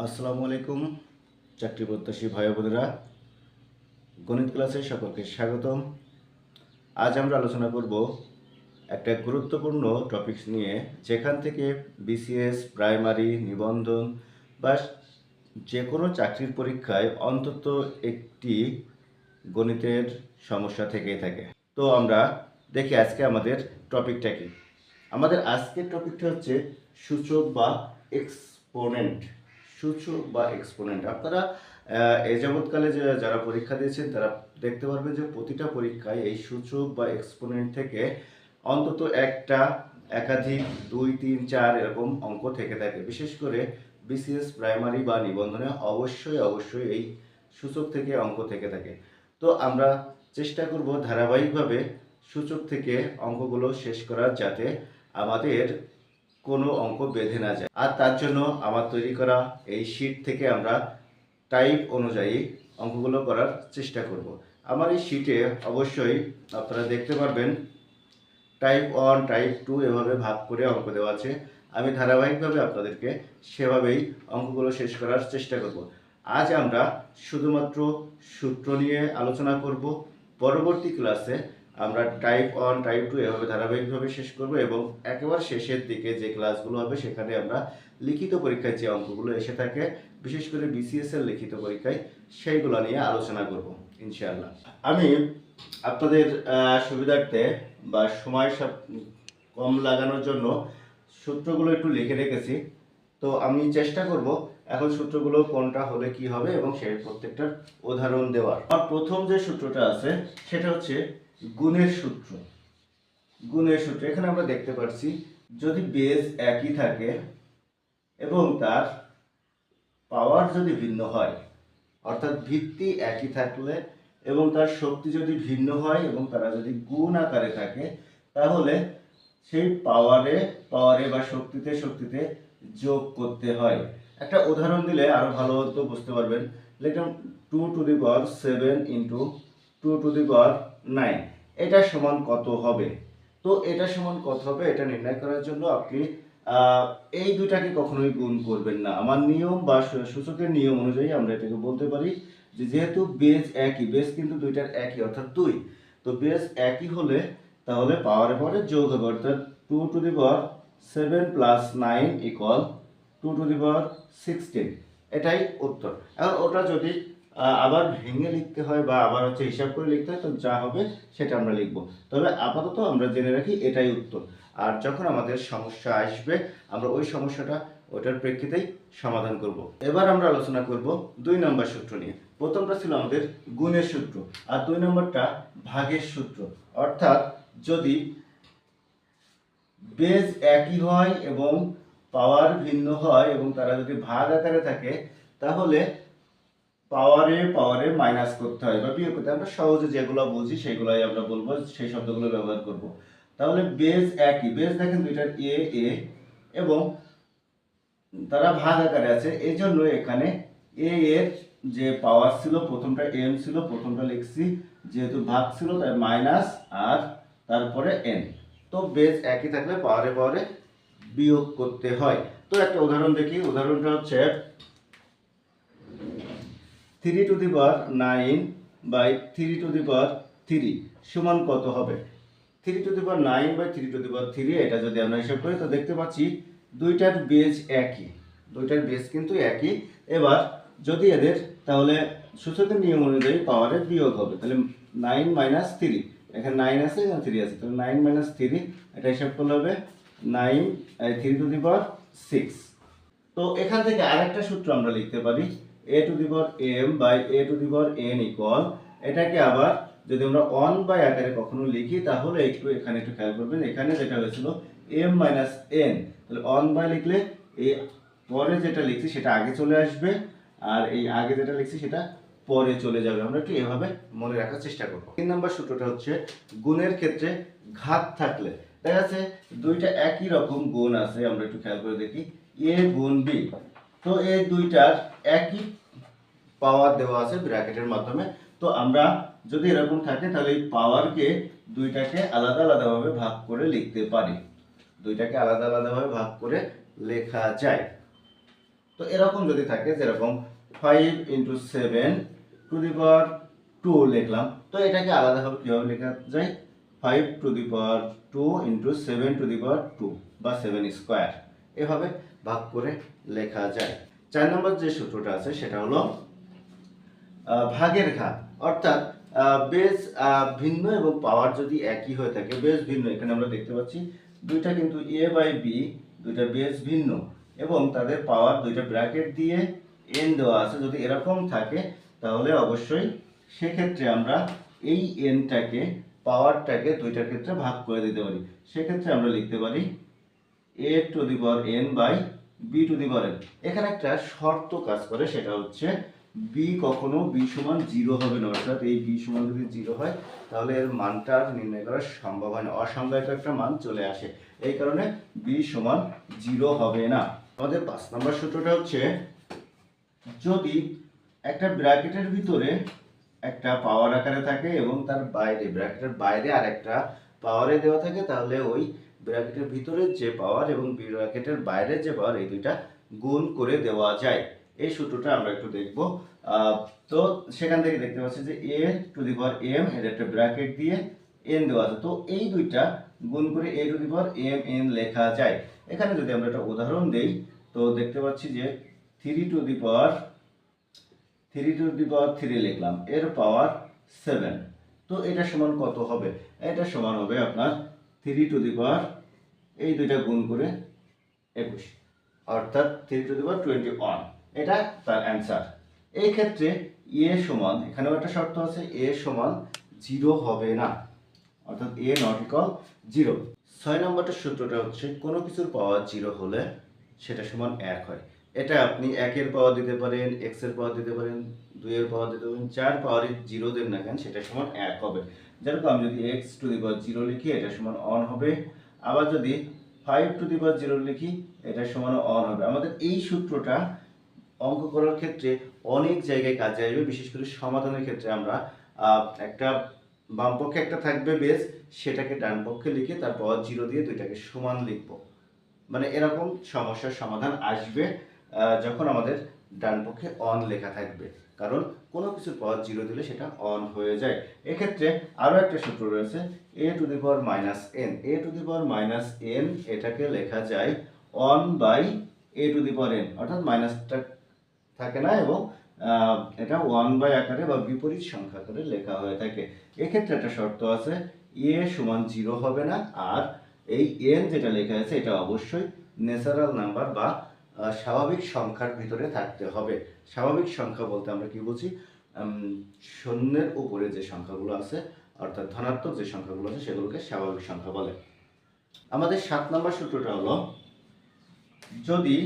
আসসালামু আলাইকুম, চাকরি প্রত্যাশী ভাই বোনেরা। গণিত ক্লাসে সকলকে স্বাগতম। আজ আমরা আলোচনা করব একটা গুরুত্বপূর্ণ টপিকস নিয়ে, যেখান থেকে বিসিএস প্রাইমারি নিবন্ধন বা যে কোনো চাকরির পরীক্ষায় অন্তত একটি গণিতের সমস্যা থেকেই থাকে। তো আমরা দেখি আজকে আমাদের টপিকটা কি। আমাদের আজকের টপিকটা হচ্ছে সূচক বা এক্সপোনেন্ট সূচক বা এক্সপোনেন্ট। আপনারা আহ, এ যাবৎকালে যে যারা পরীক্ষা দিয়েছেন তারা দেখতে পারবেন যে প্রতিটা পরীক্ষায় এই সূচক বা এক্সপোনেন্ট থেকে অন্তত একটা একাধিক দুই তিন চার এরকম অঙ্ক থেকে থাকে। বিশেষ করে বিসিএস প্রাইমারি বা নিবন্ধনে অবশ্যই অবশ্যই এই সূচক থেকে অঙ্ক থেকে থাকে। তো আমরা চেষ্টা করব ধারাবাহিকভাবে সূচক থেকে অঙ্কগুলো শেষ করার যাতে আমাদের কোনো অঙ্ক বেঁধে না যায়। আর তার জন্য আমার তৈরি করা এই শীট থেকে আমরা টাইপ অনুযায়ী অঙ্কগুলো করার চেষ্টা করব। আমার এই শীটে অবশ্যই আপনারা দেখতে পারবেন টাইপ ওয়ান টাইপ টু এভাবে ভাগ করে অঙ্ক দেওয়া আছে। আমি ধারাবাহিকভাবে আপনাদেরকে সেভাবেই অঙ্কগুলো শেষ করার চেষ্টা করব। আজ আমরা শুধুমাত্র সূত্র নিয়ে আলোচনা করব। পরবর্তী ক্লাসে আমরা টাইপ ওয়ান টাইপ টু এভাবে ধারাবাহিকভাবে শেষ করব এবং একেবারে শেষের দিকে যে ক্লাসগুলো হবে সেখানে আমরা লিখিত পরীক্ষায় যে অঙ্কগুলো এসে থাকে, বিশেষ করে বিসিএস এর লিখিত পরীক্ষায় সেইগুলো নিয়ে আলোচনা করব, ইনশাআল্লাহ। আমি আপনাদের সুবিধার্থে বা সময় সাপ- কম লাগানোর জন্য সূত্রগুলো একটু লিখে রেখেছি। তো আমি চেষ্টা করব এখন সূত্রগুলো কোনটা হলে কি হবে এবং সেই প্রত্যেকটার উদাহরণ দেওয়ার। আর প্রথম যে সূত্রটা আছে সেটা হচ্ছে গুণের সূত্র। গুণের সূত্র, এখানে আমরা দেখতে পাচ্ছি যদি বেজ একই থাকে এবং তার পাওয়ার যদি ভিন্ন হয়, অর্থাৎ ভিত্তি একই থাকলে এবং তার শক্তি যদি ভিন্ন হয় এবং তারা যদি গুণ আকারে থাকে, তাহলে সেই পাওয়ারে পাওয়ারে বা শক্তিতে শক্তিতে যোগ করতে হয়। একটা উদাহরণ দিলে আরও ভালো হতো, বুঝতে পারবেন। লিখলাম two to the power seven into two to the power nine এটা সমান কত হবে? তো এটা সমান কত হবে? এটা নির্ণয় করার জন্য আপনি এই দুটাকে কখনোই গুণ করবেন না। আমার নিয়ম বা সূচকের নিয়ম অনুযায়ী আমরা এটাকে বলতে পারি যে যেহেতু বেজ একই বেজ কিন্তু দুইটার একই, অর্থাৎ দুই, তো বেজ একই হলে তাহলে পাওয়ারে পাওয়ারে যোগ হবে, অর্থাৎ two two the power seven plus nine equal to two the power sixteen এটাই উত্তর। এখন ওটা যদি আবার ভেঙে লিখতে হয় বা আবার হচ্ছে হিসাব করে লিখতে হয়, তো যা হবে সেটা আমরা লিখব। তবে আপাতত আমরা জেনে রাখি এটাই উত্তর। আর যখন আমাদের সমস্যা আসবে, আমরা ওই সমস্যাটা ওটার প্রেক্ষিতেই সমাধান করব। এবার আমরা আলোচনা করব দুই নম্বর সূত্র নিয়ে। প্রথমটা ছিল আমাদের গুণের সূত্র, আর দুই নম্বরটা ভাগের সূত্র। অর্থাৎ যদি বেজ একই হয় এবং পাওয়ার ভিন্ন হয় এবং তারা যদি ভাগ আকারে থাকে, তাহলে পাওয়ারে পাওয়ারে মাইনাস করতে হয় বা বিয়োগ করতে। আমরা সহজে যেগুলো বুঝি সেগুলোই আমরা বলব, সেই শব্দগুলো ব্যবহার করব। তাহলে বেজ একই। বেজ দেখেন দুইটার এ এ এবং তারা ভাগ আকারে আছে। এই জন্য এখানে এ এর যে পাওয়ার ছিল, প্রথমটা এম ছিল, প্রথমটা লিখছি, যেহেতু ভাগ ছিল, তাই মাইনাস আর তারপরে এন তো বেজ একই থাকলে পাওয়ারে পাওয়ারে বিয়োগ করতে হয়। তো একটা উদাহরণ দেখি। উদাহরণটা হচ্ছে three to the power nine by three to the power three সমান কত হবে? Three to the power nine by three to the power three এটা যদি আমরা হিসাব করি, তো দেখতে পাচ্ছি দুইটার বেজ একই। দুইটার বেজ কিন্তু একই। এবার যদি এদের তাহলে সূচকের নিয়ম অনুযায়ী পাওয়ারে বিয়োগ হবে, তাহলে নাইন মাইনাস থ্রি এখানে নাইন আছে, এখানে থ্রি আছে। তাহলে নাইন মাইনাস থ্রি এটা হিসাব করলে হবে nine three to the power six তো এখান থেকে আরেকটা সূত্র আমরা লিখতে পারি। A to the power M by A to the power N equal এটাকে আবার যদি আমরা ওয়ান বাই আকারে কখনো লিখি, তাহলে একটু এখানে একটু খেয়াল করবেন, এখানে যেটা হয়েছিল এম মাইনাস এন তাহলে ওয়ান বাই লিখলে এই পরে যেটা লিখছি সেটা আগে চলে আসবে, আর এই আগে যেটা লিখছি সেটা পরে চলে যাবে। আমরা একটু এভাবে মনে রাখার চেষ্টা করব। তিন নম্বর সূত্রটা হচ্ছে গুণের ক্ষেত্রে ঘাত থাকলে। দেখা যাচ্ছে দুইটা একই রকম গুণ আছে, আমরা একটু খেয়াল করে দেখি। এ গুণ বি তো এই দুইটার একই পাওয়ার দেওয়া আছে ব্র্যাকেটের মাধ্যমে। তো আমরা যদি এরকম থাকে, তাহলে এই পাওয়ারকে দুইটাকে আলাদা আলাদাভাবে ভাগ করে লিখতে পারি। দুইটাকে আলাদা আলাদাভাবে ভাগ করে লেখা যায়। তো এরকম যদি থাকে, যেরকম five into seven to the power two লিখলাম, তো এটাকে আলাদাভাবে কীভাবে লেখা যায়? Five to the power two into seven to the power two বা সেভেন স্কোয়ার এভাবে ভাগ করে লেখা যায়। চার নম্বর যে সূত্রটা আছে, সেটা হলো ভাগের ঘাত। অর্থাৎ বেস ভিন্ন এবং পাওয়ার যদি একই হয়ে থাকে বেস ভিন্ন, এখানে আমরা দেখতে পাচ্ছি, দুইটা কিন্তু এ বাই বি, দুইটা বেস ভিন্ন এবং তাদের পাওয়ার দুইটা ব্র্যাকেট দিয়ে এন দেওয়া আছে। যদি এরকম থাকে, তাহলে অবশ্যই সেক্ষেত্রে আমরা এই এনটাকে, পাওয়ারটাকে দুইটার ক্ষেত্রে ভাগ করে দিতে পারি। সেক্ষেত্রে আমরা লিখতে পারি A to the power N by B to the power N এখানে একটা শর্ত কাজ করে, সেটা হচ্ছে বি কখনো বি সমান জিরো হবে না। অর্থাৎ এই বি সমান যদি জিরো হয়, তাহলে এর মানটা নির্ণয় করা সম্ভব হয় না। অসংজ্ঞায়িত একটা মান চলে আসে। এই কারণে বি সমান জিরো হবে না। আমাদের পাঁচ নম্বর সূত্রটা হচ্ছে, যদি একটা ব্র্যাকেটের ভিতরে একটা পাওয়ার আকারে থাকে এবং তার বাইরে, ব্র্যাকেটের বাইরে আর একটা পাওয়ারে দেওয়া থাকে, তাহলে ওই ব্র্যাকেটের ভিতরে যে পাওয়ার এবং ব্র্যাকেটের বাইরে যে পাওয়ার এই দুইটা গুণ করে দেওয়া যায়। এই সূত্রটা আমরা একটু দেখব। তো সেখান থেকে দেখতে পাচ্ছি যে এ টু দি পাওয়ার এম এর একটা ব্র্যাকেট দিয়ে এন দেওয়া আছে। তো এই দুইটা গুণ করে A to the power M N লেখা যায়। এখানে যদি আমরা একটা উদাহরণ দেই, তো দেখতে পাচ্ছি যে three to the power three to the power three লিখলাম। এর পাওয়ার সেভেন তো এটা সমান কত হবে? এটা সমান হবে আপনার থ্রি টু দি পাওয়ার এই দুইটা গুণ করে একুশ। অর্থাৎ three to the power twenty one. এটা তার অ্যান্সার। এই ক্ষেত্রে এ সমান, এখানেও একটা শর্ত আছে, এ সমান জিরো হবে না। অর্থাৎ এ নট ইকাল জিরো। ছয় নম্বরটা সূত্রটা হচ্ছে, কোনো কিছুর পাওয়ার জিরো হলে সেটা সমান এক হয়। এটা আপনি একের পাওয়ার দিতে পারেন এক্সের পাওয়ার দিতে পারেন দুইয়ের পাওয়ার দিতে পারেন, চার পাওয়ারে জিরো দেন না কেন, সেটা সমান এক হবে। যেরকম আমি যদি X to the power zero লিখি, এটা সমান অন হবে। আবার যদি five to the power zero লিখি, এটা সমান অন হবে। আমাদের এই সূত্রটা অঙ্ক করার ক্ষেত্রে অনেক জায়গায় কাজে আসবে, বিশেষ করে সমাধানের ক্ষেত্রে আমরা একটা বাম পক্ষে একটা থাকবে বেস সেটাকে ডান পক্ষে লিখে তার পাওয়ার জিরো দিয়ে দুইটাকে সমান লিখব। মানে এরকম সমস্যার সমাধান আসবে। যখন আমাদের ডান পক্ষে অন লেখা থাকবে, কারণ কোনো কিছুর পাওয়ার জিরো দিলে সেটা অন হয়ে যায়। এক্ষেত্রে আরও একটা সূত্র রয়েছে A to the power minus N A to the power minus N এটাকে লেখা যায় one by A to the power N অর্থাৎ মাইনাসটা থাকে না এবং এটা ওয়ান বাই আকারে বা বিপরীত সংখ্যা করে লেখা হয়ে থাকে। এক্ষেত্রে একটা শর্ত আছে এ সমান জিরো হবে না, আর এই এন যেটা লেখা আছে, এটা অবশ্যই ন্যাচারাল নাম্বার বা স্বাভাবিক সংখ্যার ভিতরে থাকতে হবে। স্বাভাবিক সংখ্যা বলতে আমরা কি বুঝি? শূন্যের উপরে যে সংখ্যাগুলো আছে, অর্থাৎ ধনাত্মক যে সংখ্যাগুলো আছে, সেগুলোকে স্বাভাবিক সংখ্যা বলে। আমাদের সাত নম্বর সূত্রটা হলো, যদি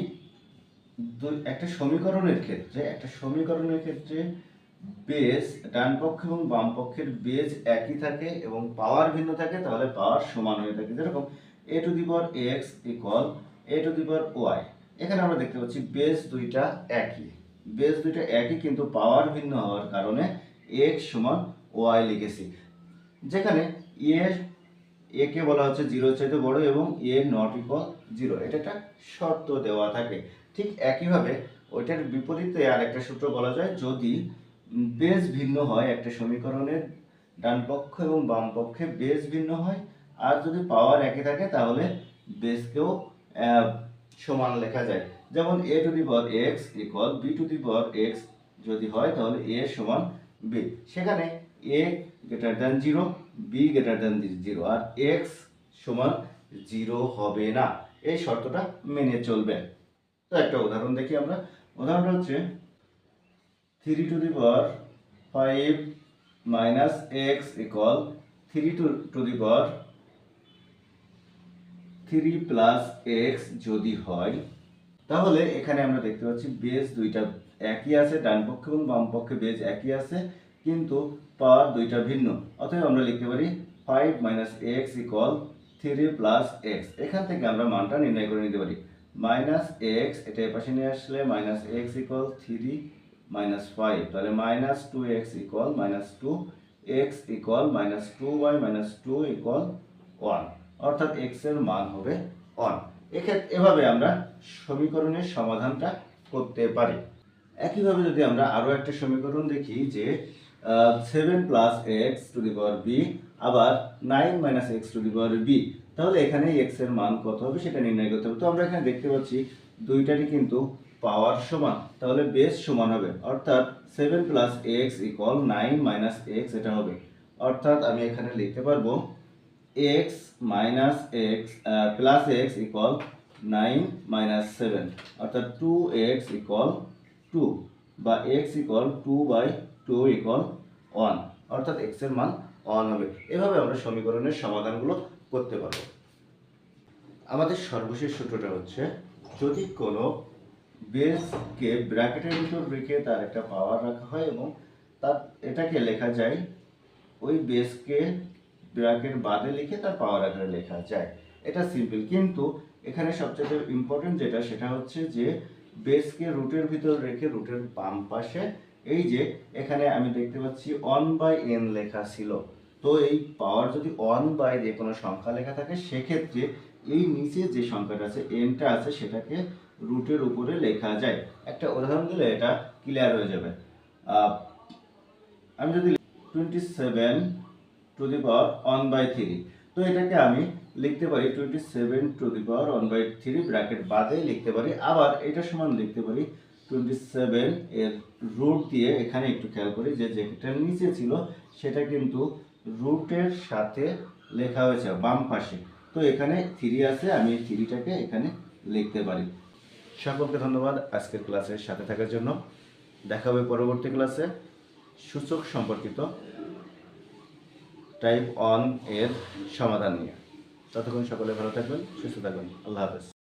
একটা সমীকরণের ক্ষেত্রে, একটা সমীকরণের ক্ষেত্রে বেজ ডান পক্ষ এবং বাম পক্ষের বেজ একই থাকে এবং পাওয়ার ভিন্ন থাকে, তাহলে পাওয়ার সমান হয়ে থাকে। যেরকম A to the power X equal A to the power Y এখানে আমরা দেখতে পাচ্ছি বেজ দুইটা একই। বেজ দুইটা একই কিন্তু পাওয়ার ভিন্ন হওয়ার কারণে এক্স সমান ওয়াই লিখেছি। যেখানে এ এ কে বলা হচ্ছে জিরো চাইতে বড় এবং এ নট ইকুয়াল জিরো এটা একটা শর্ত দেওয়া থাকে। ঠিক একইভাবে ওইটার বিপরীতে আর একটা সূত্র বলা যায় যদি বেজ ভিন্ন হয় একটা সমীকরণের ডান পক্ষ এবং বাম পক্ষে বেজ ভিন্ন হয় আর যদি পাওয়ার একই থাকে তাহলে বেজকেও আহ, সমান লেখা যায়। যেমন A to the power X equal B to the power X যদি হয়, তাহলে এ সমান বি সেখানে A greater than zero B greater than zero R X সমান জিরো হবে না। এই শর্তটা মেনে চলবে। তো একটা উদাহরণ দেখি আমরা। উদাহরণটা হচ্ছে three to the power five minus X equal three to to the power three plus X যদি হয়, তাহলে এখানে আমরা দেখতে পাচ্ছি বেজ দুইটা একই আছে, ডান পক্ষ এবং বাম পক্ষে বেজ একই আছে, কিন্তু পাওয়ার দুইটা ভিন্ন। অতএব আমরা লিখতে পারি five minus X equal three plus X. এখান থেকে আমরা মানটা নির্ণয় করে নিতে পারি। মাইনাস এক্স, এটা এপাশে নিয়ে আসলে minus X equal three minus five. তাহলে minus two X equal minus two, X equal minus two Y minus two equal one. অর্থাৎ এক্সের মান হবে ওয়ান এক্ষেত্রে এভাবে আমরা সমীকরণের সমাধানটা করতে পারি। একইভাবে যদি আমরা আরও একটা সমীকরণ দেখি যে seven plus X to the B আবার nine minus X to the B তাহলে এখানে এক্সের মান কত হবে সেটা নির্ণয় করতে হবে। তো আমরা এখানে দেখতে পাচ্ছি দুইটারই কিন্তু পাওয়ার সমান, তাহলে বেস সমান হবে। অর্থাৎ seven plus X equal nine minus X এটা হবে। অর্থাৎ আমি এখানে লিখতে পারব X minus X plus X equal nine minus seven অর্থাৎ টু এক্স ইকুয়াল টু বা X equal two by two equal one অর্থাৎ এক্সের মান ওয়ান হবে। এভাবে আমরা সমীকরণের সমাধানগুলো করতে পারব। আমাদের সর্বশেষ সূত্রটা হচ্ছে, যদি কোনো বেসকে ব্র্যাকেটের ভিতর রেখে তার একটা পাওয়ার রাখা হয় এবং তার, এটাকে লেখা যায়, ওই বেসকে ব্র্যাকেট বাদে লিখে তার পাওয়ার আকারে লেখা যায়। এটা সিম্পল কিন্তু এখানে সবচেয়ে ইম্পর্টেন্ট যেটা, সেটা হচ্ছে যে বেসকে রুটের ভিতর রেখে রুটের বাম পাশে এই যে এখানে আমি দেখতে পাচ্ছি অন বাই এন লেখা ছিল। তো এই পাওয়ার যদি অন বাই যে কোনো সংখ্যা লেখা থাকে, সেক্ষেত্রে এই নিচে যে সংখ্যাটা আছে এনটা আছে, সেটাকে রুটের উপরে লেখা যায়। একটা উদাহরণ দিলে এটা ক্লিয়ার হয়ে যাবে। আমি যদি twenty seven to the power one by three তো এটাকে আমি লিখতে পারি twenty seven to the power one by three bracket বাদে লিখতে পারি। আবার এটা সমান লিখতে পারি টোয়েন্টি সেভেন এর রুট দিয়ে এখানে একটু খেয়াল করি যে যেটার নিচে ছিল সেটা কিন্তু রুটের সাথে লেখা হয়েছে বাম পাশে। তো এখানে থ্রি আছে, আমি থ্রিটাকে এখানে লিখতে পারি। সকলকে ধন্যবাদ আজকের ক্লাসের সাথে থাকার জন্য। দেখা হবে পরবর্তী ক্লাসে। সূচক সম্পর্কিত টাইপ অন এর সমাধান নিয়ে। ততক্ষণ সকলে ভালো থাকবেন সুস্থ থাকবেন। আল্লাহ হাফেজ।